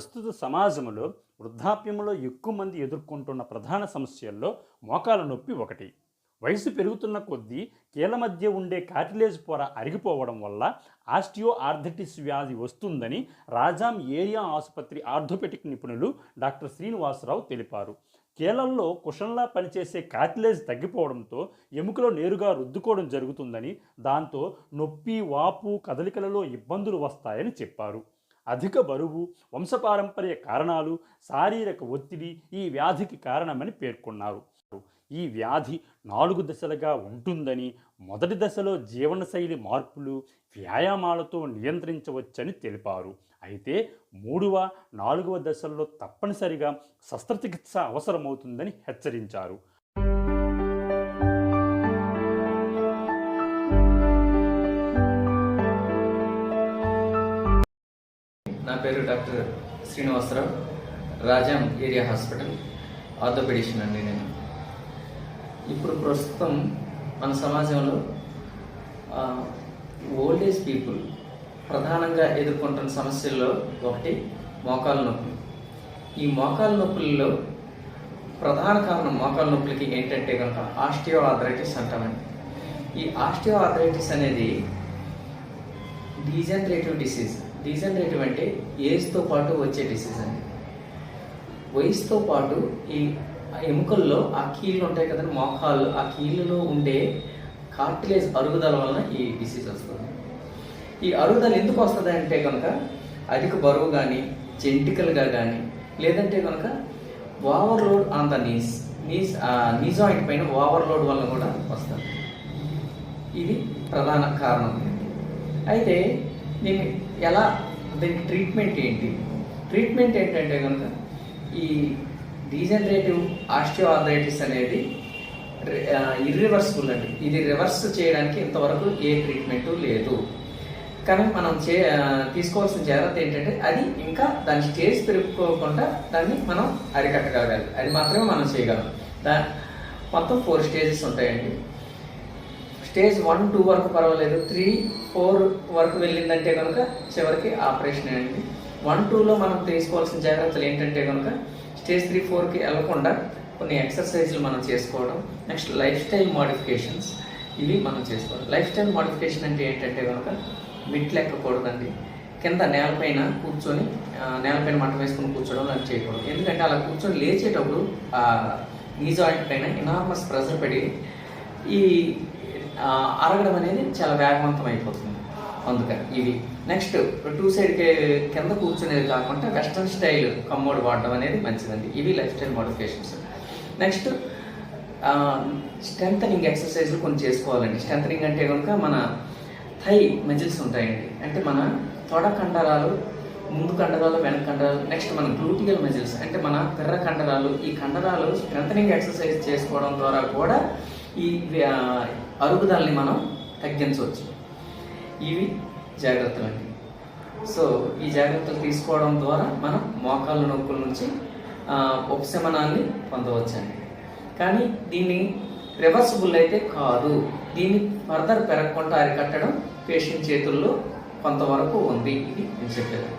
ప్రస్తుత సమాజంలో వృద్ధాప్యంలో ఎక్కువ మంది ఎదుర్కొంటున్న ప్రధాన సమస్యల్లో మోకాల నొప్పి ఒకటి. వయసు పెరుగుతున్న కొద్దీ కీల మధ్య ఉండే కార్టిలేజ్ పొర అరిగిపోవడం వల్ల ఆస్టియో ఆర్థటిస్ వ్యాధి వస్తుందని రాజాం ఏరియా ఆసుపత్రి ఆర్థోపెటిక్ నిపుణులు డాక్టర్ శ్రీనివాసరావు తెలిపారు. కీలల్లో కుషన్లా పనిచేసే కార్టిలేజ్ తగ్గిపోవడంతో ఎముకలో నేరుగా రుద్దుకోవడం జరుగుతుందని దాంతో నొప్పి వాపు కదలికలలో ఇబ్బందులు వస్తాయని చెప్పారు. అధిక బరువు వంశపారంపర్య కారణాలు శారీరక ఒత్తిడి ఈ వ్యాధికి కారణమని పేర్కొన్నారు. ఈ వ్యాధి నాలుగు దశలుగా ఉంటుందని మొదటి దశలో జీవనశైలి మార్పులు వ్యాయామాలతో నియంత్రించవచ్చని తెలిపారు. అయితే మూడవ నాలుగవ దశల్లో తప్పనిసరిగా శస్త్రచికిత్స అవసరమవుతుందని హెచ్చరించారు. నా పేరు doctor Srinivasarao. Rajam area hospital orthopaedician అండి నేను. ఇప్పుడు ప్రస్తుతం మన సమాజంలో ఓల్డ్ ఏజ్ పీపుల్ ప్రధానంగా ఎదుర్కొంటున్న సమస్యల్లో ఒకటి మోకాలు నొప్పులు. ఈ మోకాలు నొప్పుల్లో ప్రధాన కారణం మోకాలు నొప్పులకి ఏంటంటే కనుక ఆస్టియో ఆథరైటిస్ అంటామండి. ఈ ఆస్టియో ఆథరైటిస్ అనేది డీజనరేటివ్ డిసీజ్. డీజనరేటివ్ అంటే ఏజ్తో పాటు వచ్చే డిసీజ్ అండి. వయసుతో పాటు ఈ ఎముకల్లో ఆ కీళ్ళు ఉంటాయి కదండి మోకాళ్ళు ఆ కీళ్ళలో ఉండే కార్టిలేజ్ అరుగుదల వలన ఈ డిసీజ్ వస్తుంది. ఈ అరుగుదల ఎందుకు వస్తుంది అంటే కనుక అధిక బరువు కానీ జెంటికల్గా కానీ లేదంటే కనుక overload on the knees knees knee joint పైన ఓవర్లోడ్ వలన కూడా వస్తుంది. ఇది ప్రధాన కారణం అయితే దీన్ని ఎలా దీనికి ట్రీట్మెంట్ ఏంటి? ట్రీట్మెంట్ ఏంటంటే కనుక ఈ డీజనరేటివ్ ఆస్టియోఆర్థరైటిస్ అనేది ఇర్రివర్సిబుల్ అండి. ఇది రివర్స్ చేయడానికి ఇంతవరకు ఏ ట్రీట్మెంట్ లేదు. కానీ మనం చే తీసుకోవాల్సిన జాగ్రత్త ఏంటంటే అది ఇంకా దాని స్టేజ్ పెరుగుకోకుండా దాన్ని మనం అరికట్టగలగాలి. అది మాత్రమే మనం చేయగలం. దా మొత్తం ఫోర్ స్టేజెస్ ఉంటాయండి. స్టేజ్ వన్ టూ వరకు పర్వాలేదు. త్రీ ఫోర్ వరకు వెళ్ళిందంటే కనుక చివరికి ఆపరేషన్ అండి. వన్ టూలో మనం తీసుకోవాల్సిన జాగ్రత్తలు ఏంటంటే కనుక స్టేజ్ త్రీ ఫోర్కి వెళ్ళకుండా కొన్ని ఎక్సర్సైజ్లు మనం చేసుకోవడం నెక్స్ట్ లైఫ్ స్టైల్ మోడిఫికేషన్స్ ఇవి మనం చేసుకోవాలి. లైఫ్ స్టైల్ మోడిఫికేషన్ అంటే ఏంటంటే కనుక మిట్లు ఎక్కకూడదండి కింద నేలపైన కూర్చొని నేలపైన మంట వేసుకుని కూర్చోవడం లాంటి చేయకూడదు. ఎందుకంటే అలా కూర్చొని లేచేటప్పుడు ఆ నీ జాయింట్ పైన ఇనార్మస్ ప్రెషర్ పడి ఈ అరగడం అనేది చాలా వేగవంతం అయిపోతుంది అందుకని ఇవి. నెక్స్ట్ టూ సైడ్ కింద కూర్చునేది కాకుండా వెస్ట్రన్ స్టైల్ కమ్మోడ్ వాడడం అనేది మంచిదండి. ఇవి life style modifications. Next strengthening ఎక్సర్సైజ్లు కొన్ని చేసుకోవాలండి. స్ట్రెంథనింగ్ అంటే కనుక మన థై మజిల్స్ ఉంటాయండి. అంటే మన తొడ కండరాలు ముందు కండరాలు వెనక కండరాలు. నెక్స్ట్ మన గ్లూటియల్ మజిల్స్. అంటే మన పిర్ర కండరాలు. ఈ కండరాలు స్ట్రెంథనింగ్ ఎక్సర్సైజ్ చేసుకోవడం ద్వారా కూడా ఈ అరుగుదలని మనం తగ్గించవచ్చు. ఇవి జాగ్రత్తలు అండి సో ఈ జాగ్రత్తలు తీసుకోవడం ద్వారా మనం మోకాళ్ళ నొప్పుల నుంచి ఉపశమనాన్ని పొందవచ్చండి. కానీ దీన్ని రివర్సిబుల్ అయితే కాదు. దీన్ని ఫర్దర్ పెరగకుండా అరికట్టడం పేషెంట్ చేతుల్లో కొంతవరకు ఉంది. ఇది నేను చెప్పేది.